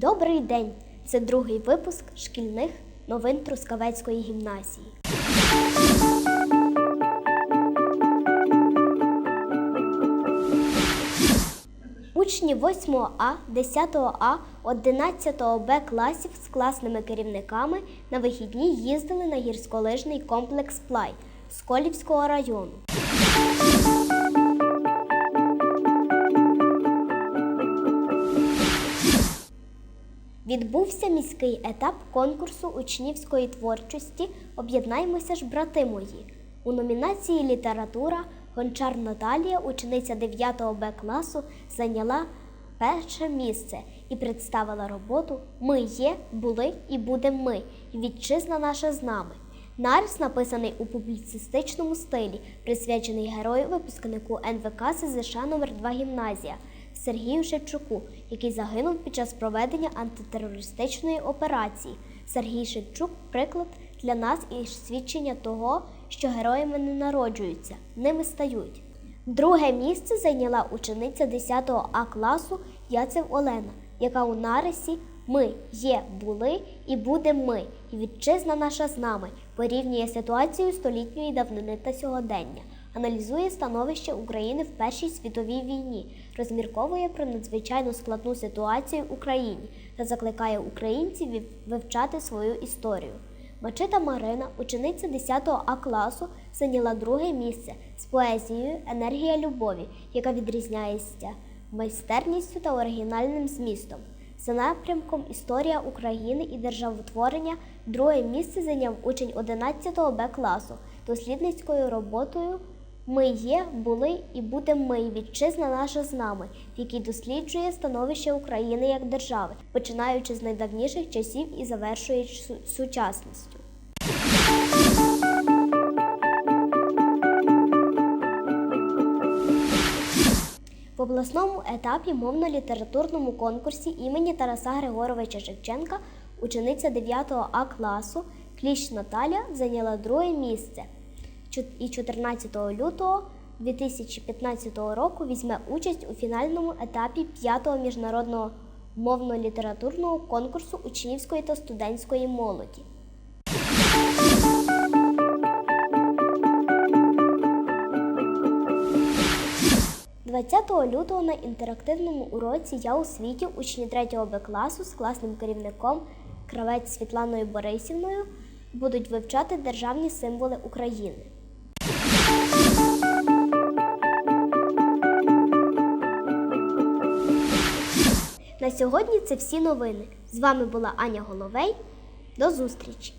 Добрий день! Це другий випуск шкільних новин Трускавецької гімназії. Учні 8 А, 10 А, 11 Б класів з класними керівниками на вихідні їздили на гірськолижний комплекс Плай з Колівського району. Відбувся міський етап конкурсу учнівської творчості Об'єднаймося ж, брати мої. У номінації Література Гончар Наталія, учениця 9 Б класу, зайняла перше місце і представила роботу Ми є, були і будемо ми. І вітчизна наша з нами. Нарис написаний у публіцистичному стилі, присвячений герою випускнику НВК СЗШ номер 2 гімназія Сергію Шевчуку, який загинув під час проведення антитерористичної операції. Сергій Шевчук приклад для нас і свідчення того, що героями не народжуються, ними стають. Друге місце зайняла учениця 10 А класу Яцев Олена, яка у нарисі Ми є, були і будемо ми, і вітчизна наша з нами порівнює ситуацію столітньої давнини та сьогодення, аналізує становище України в Першій світовій війні, розмірковує про надзвичайно складну ситуацію в Україні та закликає українців вивчати свою історію. Мачита Марина, учениця 10 А класу, зайняла друге місце з поезією Енергія любові, яка відрізняється майстерністю та оригінальним змістом. За напрямком Історія України і державотворення друге місце зайняв учень 11 Б класу дослідницькою роботою Ми є, були і будемо ми, вітчизна наша з нами, в якій досліджує становище України як держави, починаючи з найдавніших часів і завершуючи сучасністю. В обласному етапі мовно-літературному конкурсі імені Тараса Григоровича Шевченка учениця 9 А класу Кліщ Наталя зайняла друге місце і 14 лютого 2015 року візьме участь у фінальному етапі 5-го міжнародного мовно-літературного конкурсу учнівської та студентської молоді. – 20 лютого на інтерактивному уроці Я у світі учні 3 Б класу з класним керівником Кравець Світланою Борисівною будуть вивчати державні символи України. На сьогодні це всі новини. З вами була Аня Головей. До зустрічі!